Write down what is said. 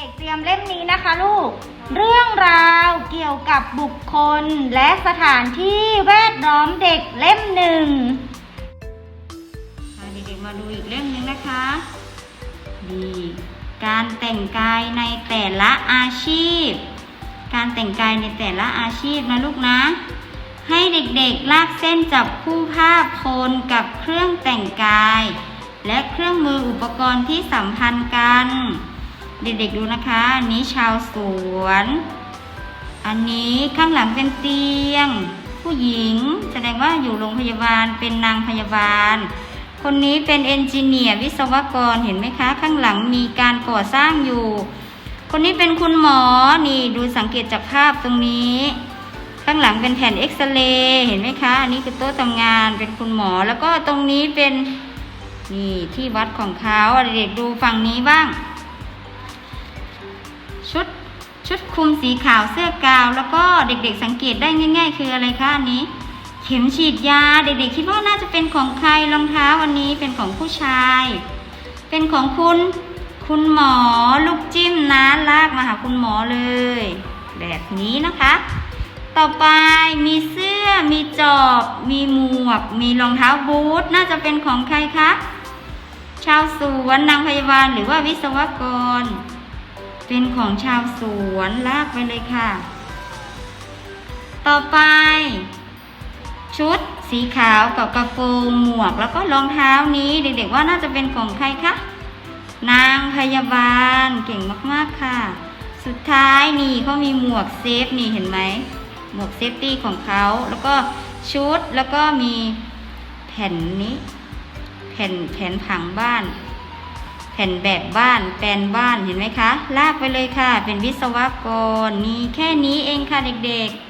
ด็กๆเตรียมเล่มนี้นะคะลูก เรื่องราวเกี่ยวกับบุคคลและสถานที่แวดล้อมเด็กเล่มหนึ่งอะเด็กๆมาดูอีกเล่มหนึ่งนะคะดีการแต่งกายในแต่ละอาชีพ การแต่งกายในแต่ละอาชีพนะลูกนะ ให้เด็กๆลากเส้นจับคู่ภาพคนกับเครื่องแต่งกาย และเครื่องมืออุปกรณ์ที่สัมพันธ์กัน เด็กๆดูนะคะอันนี้ชาวสวน อันนี้ข้างหลังเป็นเตียง ผู้หญิงแสดงว่าอยู่โรงพยาบาลเป็นนางพยาบาล คนนี้เป็นเอนจิเนียร์วิศวกรเห็นไหมคะ ข้างหลังมีการก่อสร้างอยู่ คนนี้เป็นคุณหมอนี่ดูสังเกตจากภาพตรงนี้ ข้างหลังเป็นแผ่นเอ็กซเรย์เห็นไหมคะอันนี้คือโต๊ะทำงานเป็นคุณหมอแล้วก็ตรงนี้เป็นนี่ที่วัดของเขาเด็กๆดูฝั่งนี้บ้าง ชุดชุดคลุมสีขาวเสื้อกาว แล้วก็เด็กๆสังเกตได้ง่าย ๆ คืออะไรคะอันนี้ เข็มฉีดยาเด็กๆคิดว่าน่าจะเป็นของใครรองเท้าวันนี้เป็นของผู้ชาย เป็นของคุณ คุณหมอลูกจิ้มนะลากมาหาคุณหมอเลย แบบนี้นะคะ ต่อไปมีเสื้อมีจอบ มีหมวก มีรองเท้าบูทน่าจะเป็นของใครคะชาวสวนนางพยาบาลหรือว่าวิศวกร เป็นของชาวสวนลากไปเลยค่ะ ต่อไป ชุดสีขาวกับกระโปรงหมวกแล้วก็รองเท้านี้เด็กๆว่าน่าจะเป็นของใครคะนางพยาบาลเก่งมากๆค่ะ สุดท้ายนี่เขามีหมวกเซฟนี่เห็นไหมหมวกเซฟตี้ของเขาแล้วก็ชุดแล้วก็มีแผ่นนี้ แผ่นแผ่นผังบ้าน ผ่นแบบบ้านแปลนบ้านเห็นไหมคะ ลากไปเลยค่ะ เป็นวิศวกรมีแค่นี้เองค่ะเด็กๆ